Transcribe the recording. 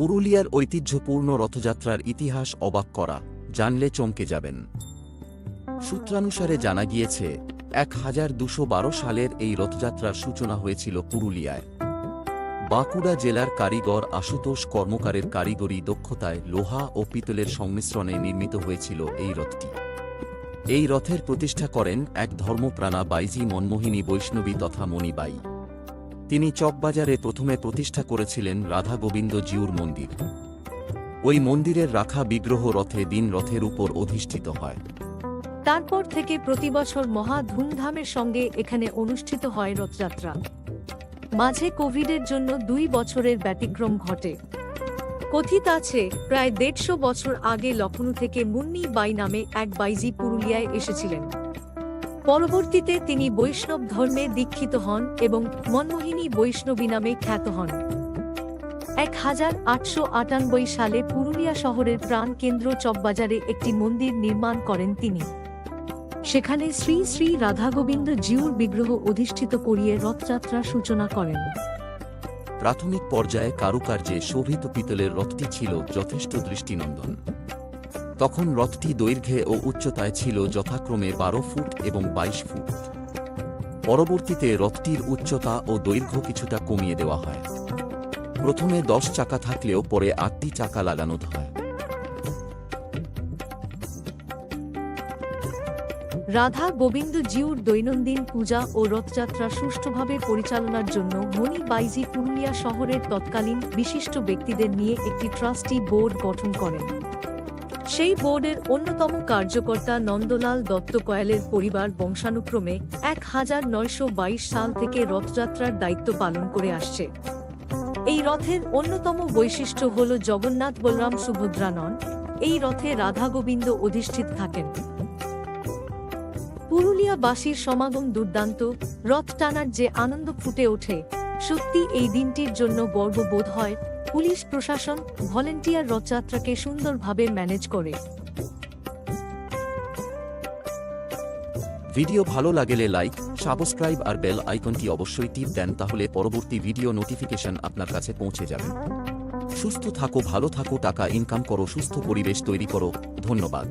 পুরুলিয়ার ঐতিহ্যপূর্ণ রথযাত্রার ইতিহাস অবাক করা, জানলে চমকে যাবেন। সূত্রানুসারে জানা গিয়েছে, এক সালের এই রথযাত্রার সূচনা হয়েছিল পুরুলিয়ায়। বাঁকুড়া জেলার কারিগর আশুতোষ কর্মকারের কারিগরি দক্ষতায় লোহা ও পিতলের সংমিশ্রণে নির্মিত হয়েছিল এই রথটি। এই রথের প্রতিষ্ঠা করেন এক ধর্মপ্রাণা বাইজি মনমোহিনী বৈষ্ণবী তথা মণিবাই। তিনি চকবাজারে প্রথমে প্রতিষ্ঠা করেছিলেন রাধা গোবিন্দ জিউর মন্দির। ওই মন্দিরের রাখা বিগ্রহ রথে দিন রথের উপর অধিষ্ঠিত হয়। তারপর থেকে প্রতিবছর মহা ধুমধামের সঙ্গে এখানে অনুষ্ঠিত হয় রথযাত্রা। মাঝে কোভিডের জন্য দুই বছরের ব্যতিক্রম ঘটে। কথিত আছে, প্রায় দেড়শো বছর আগে লখনউ থেকে মুন্নি বাই নামে এক বাইজি পুরুলিয়ায় এসেছিলেন। পরবর্তীতে তিনি বৈষ্ণব ধর্মে দীক্ষিত হন এবং মনমোহিনী বৈষ্ণবী নামে খ্যাত হন। এক হাজার আটশো আটানব্বই সালে পুরুলিয়া শহরের প্রাণকেন্দ্র চকবাজারে একটি মন্দির নির্মাণ করেন তিনি। সেখানে শ্রী শ্রী রাধাগোবিন্দ জিউর বিগ্রহ অধিষ্ঠিত করিয়ে রথযাত্রার সূচনা করেন। প্রাথমিক পর্যায়ে কারুকার্যে শোভিত পিতলের রথটি ছিল যথেষ্ট দৃষ্টিনন্দন। তখন রথটি দৈর্ঘ্যে ও উচ্চতায় ছিল যথাক্রমে বারো ফুট এবং বাইশ ফুট। পরবর্তীতে রথটির উচ্চতা ও দৈর্ঘ্য কিছুটা কমিয়ে দেওয়া হয়। প্রথমে দশ চাকা থাকলেও পরে আটটি চাকা লাগানো হয়। রাধা গোবিন্দ জিউর দৈনন্দিন পূজা ও রথযাত্রা সুষ্ঠুভাবে পরিচালনার জন্য মণি বাইজি পুরুলিয়া শহরের তৎকালীন বিশিষ্ট ব্যক্তিদের নিয়ে একটি ট্রাস্টি বোর্ড গঠন করেন। সেই বোর্ডের অন্যতম কার্যকর্তা নন্দলাল দত্ত কয়ালের পরিবার বংশানুক্রমে এক হাজার নয়শো বাইশ সাল থেকে রথযাত্রার দায়িত্ব পালন করে আসছে। এই রথের অন্যতম বৈশিষ্ট্য হল জগন্নাথ বলরাম সুভদ্রা নন এই রথে রাধা গোবিন্দ অধিষ্ঠিত থাকেন। পুরুলিয়াবাসীর সমাগম দুর্দান্ত, রথ টানার যে আনন্দ ফুটে ওঠে সত্যি এই দিনটির জন্য গর্ববোধ হয় পুলিশ প্রশাসন ভলেন্টিয়ার রথযাত্রাকে সুন্দরভাবে ম্যানেজ করে। ভিডিও ভালো লাগলে লাইক, সাবস্ক্রাইব আর বেল আইকনটি অবশ্যই টিপ দেন তাহলে পরবর্তী ভিডিও নোটিফিকেশন আপনার কাছে পৌঁছে যাবে। সুস্থ থাকো, ভালো থাকো, টাকা ইনকাম করো, সুস্থ পরিবেশ তৈরি করো। ধন্যবাদ।